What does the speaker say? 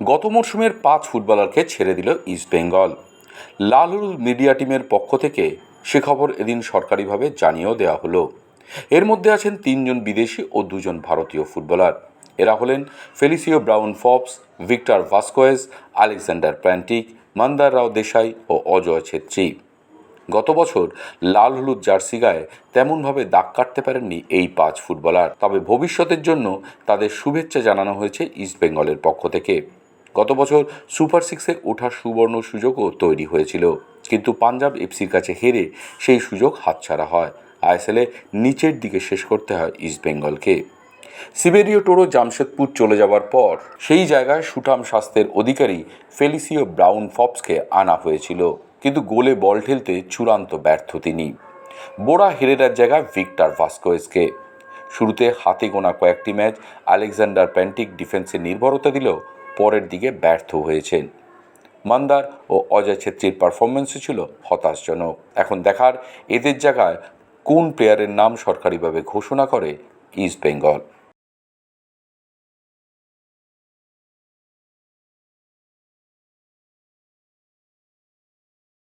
গত মরশুমের পাঁচ ফুটবলারকে ছেড়ে দিল ইস্টবেঙ্গল লাল হলুদ মিডিয়া টিমের পক্ষ থেকে সে খবর এদিন সরকারিভাবে জানিয়েও দেওয়া হলো। এর মধ্যে আছেন তিনজন বিদেশি ও দুজন ভারতীয় ফুটবলার। এরা হলেন Felicio Brown Forbes, Victor Vasquez Aleksandar Pantic Mandar Rao Desai ও অজয় ছেত্রী। গত বছর লাল হলুদ জার্সি গায়ে তেমনভাবে দাগ কাটতে পারেননি এই পাঁচ ফুটবলার। তবে ভবিষ্যতের জন্য তাদের শুভেচ্ছা জানানো হয়েছে ইস্টবেঙ্গলের পক্ষ থেকে। গত বছর সুপার সিক্সে ওঠার সুবর্ণ সুযোগও তৈরি হয়েছিল। কিন্তু পাঞ্জাব এফসির কাছে হেরে সেই সুযোগ হাতছাড়া হয়। আইএসএলে নিচের দিকে শেষ করতে হয় ইস্টবেঙ্গলকে সিবেরিও টোরো জামশেদপুর চলে যাওয়ার পর সেই জায়গায় সুঠাম স্বাস্থ্যের অধিকারী ফেলিসিও ব্রাউন ফপসকে আনা হয়েছিল। কিন্তু গোলে বল ঠেলতে চূড়ান্ত ব্যর্থ তিনি। বোরা হেরেরার জায়গায় ভিক্টর ভাস্কোয়েসকে শুরুতে হাতে গোনা কয়েকটি ম্যাচ আলেকজান্ডার প্যান্টিক ডিফেন্সে নির্ভরতা দিলেও পরের দিকে ব্যর্থ হয়েছেন। মান্দার ও অজয় ছেত্রীর পারফরমেন্সও ছিল হতাশজনক। এখন দেখার এদের জায়গায় কোন প্লেয়ারের নাম সরকারিভাবে ঘোষণা করে ইস্ট বেঙ্গল